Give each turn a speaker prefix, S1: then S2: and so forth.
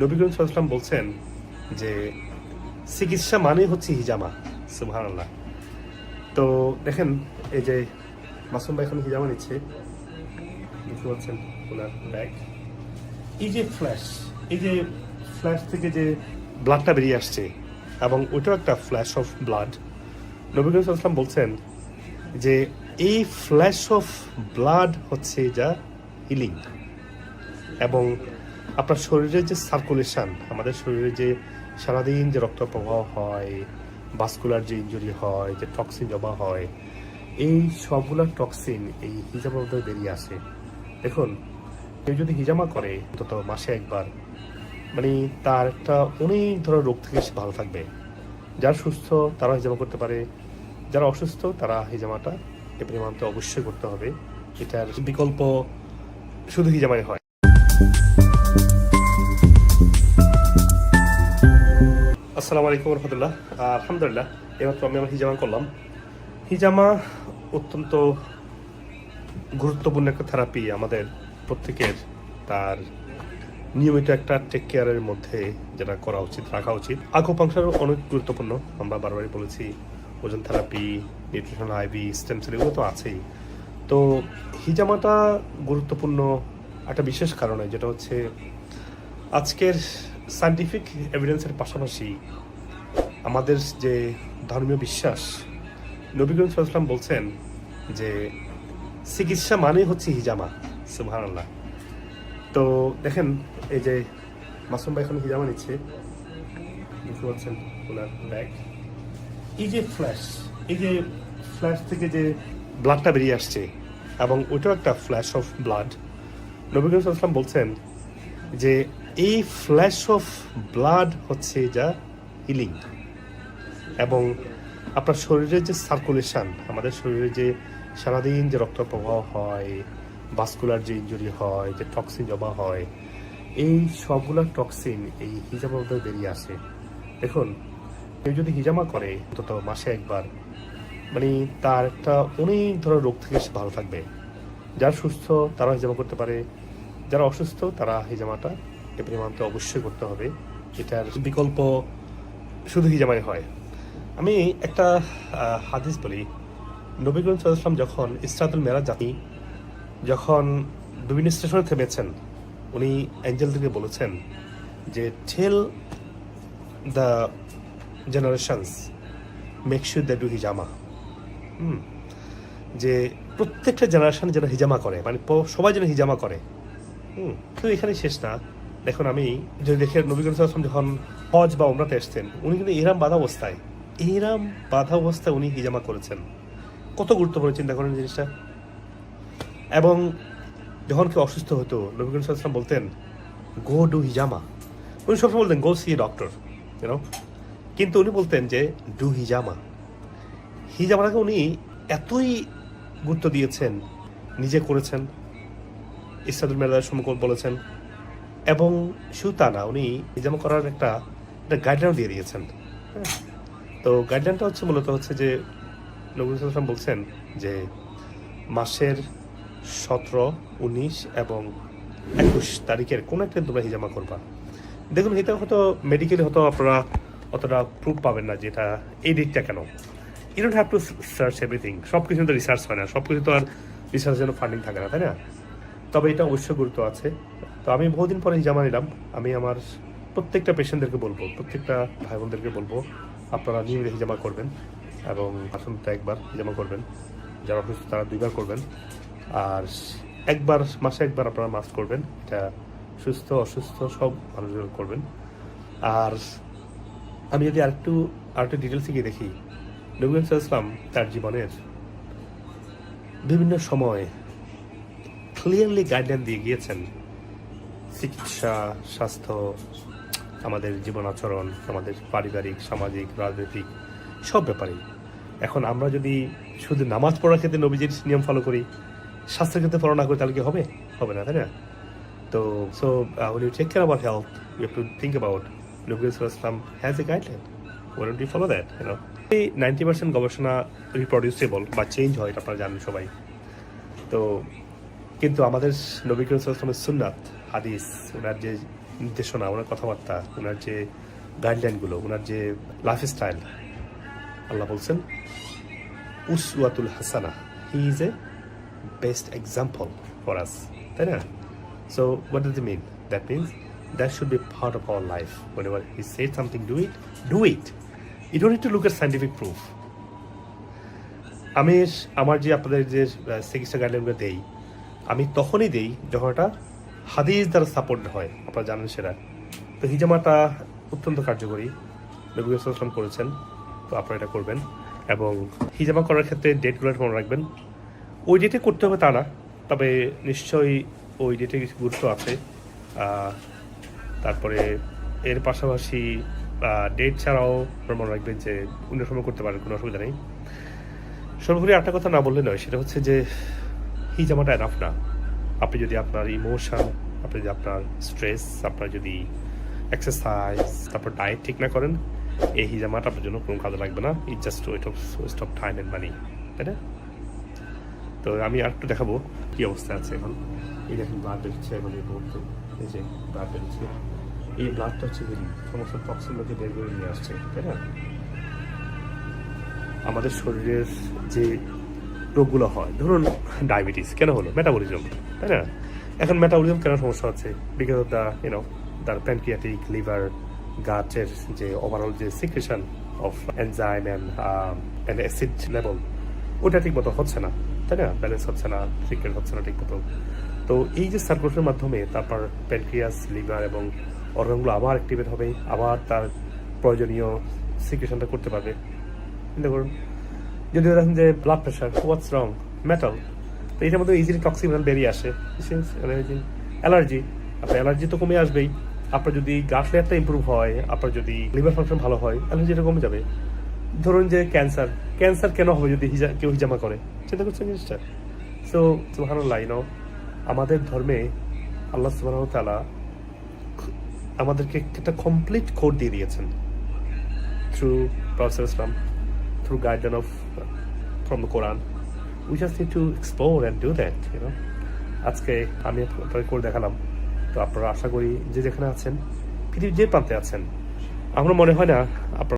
S1: নবী করিম সাল্লাম বলছেন যে চিকিৎসা মানেই হচ্ছে হিজামা, সুবহানাল্লাহ। তো দেখেন, এই যে মাসুম ভাই এখন হিজামা নিচ্ছে, দেখতে পাচ্ছেন ওনার ব্যাগ। এই যে ফ্ল্যাশ এই যে ফ্ল্যাশ থেকে যে ব্লাডটা বেরিয়ে আসছে, এবং ওইটাও একটা flash of blood Nabi Karim সাল্লাম বলছেন যে এই ফ্ল্যাশ অফ ব্লাড হচ্ছে যা হিলিং এবং আপনার শরীরের যে সার্কুলেশন আমাদের শরীরে যে সারাদিন যে রক্ত প্রবাহ হয় ভাস্কুলার যে ইঞ্জুরি হয়, যে টক্সিন জমা হয়, এই সবগুলো টক্সিন এই হিজামার মধ্যে বেরিয়ে আসে। দেখুন, কেউ যদি হিজামা করে, অন্তত মাসে একবার মানে তার একটা অনেক ধরনের রোগ থেকে ভালো থাকবে। যারা সুস্থ, তারা হিজামা করতে পারে। যারা অসুস্থ, তারা হিজামাটা এপ্রিল মান্থে অবশ্যই করতে হবে। এটার বিকল্প শুধু হিজামাই হয়। আসসালামু আলাইকুম রহমতুল্লাহ। আলহামদুলিল্লাহ এমাত্র আমি আমার হিজামা করলাম। হিজামা অত্যন্ত গুরুত্বপূর্ণ একটা থেরাপি আমাদের প্রত্যেকের, তার নিয়মিত একটা টেক কেয়ারের মধ্যে যেটা করা উচিত, রাখা উচিত। আকুপাংশারও অনেক গুরুত্বপূর্ণ, আমরা বারবারই বলেছি, ozone therapy nutrition IV stem cell এগুলো তো আছেই। তো হিজামাটা গুরুত্বপূর্ণ একটা বিশেষ কারণে, যেটা হচ্ছে আজকের সায়েন্টিফিক এভিডেন্সের পাশাপাশি আমাদের যে ধর্মীয় বিশ্বাস নবী করিম সাল্লাম বলছেন যে চিকিৎসা মানেই হচ্ছে হিজামা, সুবহানাল্লাহ। তো দেখেন, এই যে মাসুম ভাই এখন হিজামা নিচ্ছে, দেখতে পাচ্ছেন ওনার ব্যাগ এই যে ফ্ল্যাশ এই যে ফ্ল্যাশ থেকে যে ব্লাডটা বেরিয়ে আসছে, এবং ওইটাও একটা flash of blood Nabi Karim সাল্লাম বলছেন যে এই ফ্ল্যাশ অফ ব্লাড হচ্ছে যা হিলিং এবং আপনার শরীরের যে সার্কুলেশন আমাদের শরীরে যে সারাদিন যে রক্ত প্রবাহ হয় ভাস্কুলার যে ইঞ্জুরি হয়, যে টক্সিন জমা হয়, এই সবগুলো টক্সিন এই হিজামার মধ্যে বেরিয়ে আসে। দেখুন, কেউ যদি হিজামা করে, অন্তত মাসে একবার মানে তার একটা অনেক ধরনের রোগ থেকে সে ভালো থাকবে। যারা সুস্থ তারা হিজামা করতে পারে। যারা অসুস্থ, তারা হিজামাটা এপ্রিল মান্থে অবশ্যই করতে হবে। এটার বিকল্প শুধু হিজামাই হয়। আমি একটা হাদিস বলি। নবী করিম সাল্লাম যখন ইসরাতুল মেরাজ জাতি যখন বিভিন্ন স্টেশনে থেমেছেন, উনি অ্যাঞ্জেলদেরকে বলেছেন যে tell the generations make sure the do হিজামা hmm, যে প্রত্যেকটা জেনারেশন যেন হিজামা করে মানে সবাই যেন হিজামা করে। হুম তো এখানে শেষ না দেখুন, আমি যদি দেখে নবী করিম সাল্লাল্লাহু আলাইহি ওয়াসাল্লাম যখন হজ বা ওমরাতে এসছেন, উনি কিন্তু এরাম বাধা অবস্থায়। এরাম বাধা অবস্থায় উনি হিজামা করেছেন। কত গুরুত্বপূর্ণ চিন্তা করেন জিনিসটা। এবং যখন কেউ অসুস্থ হতো নবী করিম সাল্লাল্লাহু আলাইহি ওয়াসাল্লাম বলতেন গো ডু হিজামা উনি সবসময় বলতেন গো সি ডক্টর ইউনো কিন্তু উনি বলতেন যে ডু হিজামা হিজামাটাকে উনি এতই গুরুত্ব দিয়েছেন, নিজে করেছেন। ইসাদুল মেলার সম্মুখ বলেছেন এবং শুধু তা না উনি হিজামা করার একটা একটা গাইডলাইন দিয়ে দিয়েছেন। হ্যাঁ। তো গাইডলাইনটা হচ্ছে মূলত হচ্ছে যে, নবী সাল্লাম বলছেন যে, মাসের সতেরো, উনিশ এবং একুশ তারিখের কোনো একটা তোমরা হিজামা করবা। দেখুন, এটা হয়তো মেডিকেলি হয়তো আপনারা অতটা প্রুফ পাবেন না যে এটা এই দিকটা কেন। You don't have to search everything সব কিছু তো রিসার্চ হয় না। সব কিছু তো আর রিসার্চের জন্য ফান্ডিং থাকে না, তাই না? তবে এটা অবশ্যই গুরুত্ব আছে। তো আমি বহুদিন পরে হিজামা নিলাম। আমি আমার প্রত্যেকটা পেশেন্টদেরকে বলব, প্রত্যেকটা ভাই বোনদেরকে বলব, আপনারা নিয়মিত হিজামা করবেন এবং আসনটা একবার হিজামা করবেন। যারা অসুস্থ তারা দুইবার করবেন। আর একবার, মাসে একবার আপনারা মাস্ক করবেন। এটা সুস্থ, অসুস্থ সব মানুষজন করবেন। আর আমি যদি আরেকটু আরেকটু ডিটেলসে গিয়ে দেখি। নবীন ইসলাম তার জীবনের বিভিন্ন সময় ক্লিয়ারলি গাইডলাইন দিয়ে গিয়েছেন। চিকিৎসা, স্বাস্থ্য, আমাদের জীবন আচরণ, আমাদের পারিবারিক, সামাজিক, রাজনৈতিক, সব ব্যাপারেই। এখন আমরা যদি শুধু নামাজ পড়ার ক্ষেত্রে নবীজির নিয়ম ফলো করি, স্বাস্থ্যের ক্ষেত্রে ফলো না করি তাহলে কি হবে? হবে না, তাই না? তো so when you take care of our you have to think about নবী Islam has a guideline you follow that, you know? এই নাইনটি পার্সেন্ট গবেষণা রিপ্রডিউসেবল বা চেঞ্জ হয় এটা আপনারা জানেন সবাই। তো কিন্তু আমাদের নবী করিম সাল্লামের সুন্নাত, হাদিস ওনার যে নির্দেশনা ওনার কথাবার্তা ওনার যে গাইডলাইনগুলো ওনার যে লাইফ স্টাইল আল্লাহ বলছেন, উসওয়াতুল হাসানা he is a best example for us তাই না? So what does mean that means that should be part of our life whenever he say something do it do it you don't to look at scientific proof আমি আমার যে আপনাদের যে চিকিৎসা গাইডলাইনগুলো দেই আমি তখনই দেই যখন এটা হাদিস দ্বারা সাপোর্ট হয়, আপনারা জানেন সেটা। তো হিজামাটা অত্যন্ত কার্যকরী। নবী ইসলাম করেছেন, তো আপনারা এটা করবেন। এবং হিজামা করার ক্ষেত্রে ডেটগুলো মনে রাখবেন। ওই ডেটে করতে হবে তা না, তবে নিশ্চয়ই ওই ডেটে কিছু গুরুত্ব আছে। তারপরে এর পাশাপাশি ডেট ছাড়াও মনে রাখবেন যে অন্য সময় করতে পারেন, কোনো অসুবিধা নেই। সর্বোপরি একটা কথা না বললে নয়, সেটা হচ্ছে যে হিজামাটা এনাফ না আপনি যদি আপনার ইমোশন আপনি যদি আপনার স্ট্রেস আপনার যদি এক্সারসাইজ তারপর ডায়েট ঠিক না করেন, এই হিজামাটা আপনার জন্য কোনো কাজে লাগবে না। It just wait of waste of time and money তাই না? তো আমি আর একটু দেখাবো কী অবস্থা আছে এখন। এই দেখেন ব্লাড বেরোচ্ছে এখন এই মুহূর্তে। এই যে ব্লাড বেরোচ্ছে। এই ব্লাডটা হচ্ছে সমস্ত টক্সিনগুলোকে বের করে নিয়ে আসছে, তাই না? আমাদের শরীরের যে রোগগুলো হয়। ধরুন ডায়াবেটিস কেন হলো? মেটাবলিজম তাই না? এখন মেটাবলিজম কেন সমস্যা হচ্ছে? Because of the you know the pancreatic liver গাটের যে ওভারঅল যে secretion of enzyme and and acid level ওটা ঠিক মতো হচ্ছে না, তাই না? ব্যালেন্স হচ্ছে না সিক্রেট হচ্ছে না ঠিক মতো তো এই যে সার্কুলেশনের মাধ্যমে তারপর প্যানক্রিয়াস লিভার এবং অর্গানগুলো আবার অ্যাক্টিভেট হবে, আবার তার প্রয়োজনীয় সিক্রেশনটা করতে পারবে। চিন্তা করুন যদি দেখেন যে blood pressure what's wrong metal তো এটার মধ্যে ইজিলি টক্সিক বেরিয়ে আসে। অ্যালার্জি আপনার অ্যালার্জি তো কমে আসবেই। আপনার যদি গাট লেয়ারটা ইম্প্রুভ হয়, আপনার যদি লিভার ফাংশন ভালো হয় অ্যালার্জিটা কমে যাবে। ধরুন যে ক্যান্সার ক্যান্সার কেন হবে যদি হিজা কেউ হিজামা করে? চিন্তা করছেন জিনিসটা। সো সুবহানাল্লাহ ইউ নো আমাদের ধর্মে আল্লাহ সুবহানাহু তাআলা আমাদেরকে একটা কমপ্লিট কোড দিয়ে দিয়েছেন। Through professor Islam through guidance of from the Quran. We just need to explore and do that, you know. আজকে আমি আপনাদের করে দেখালাম তো আপনারা আশা করি যে যেখানে আছেন পৃথিবীর যে প্রান্তে আছেন আমার মনে হয় না আপনারা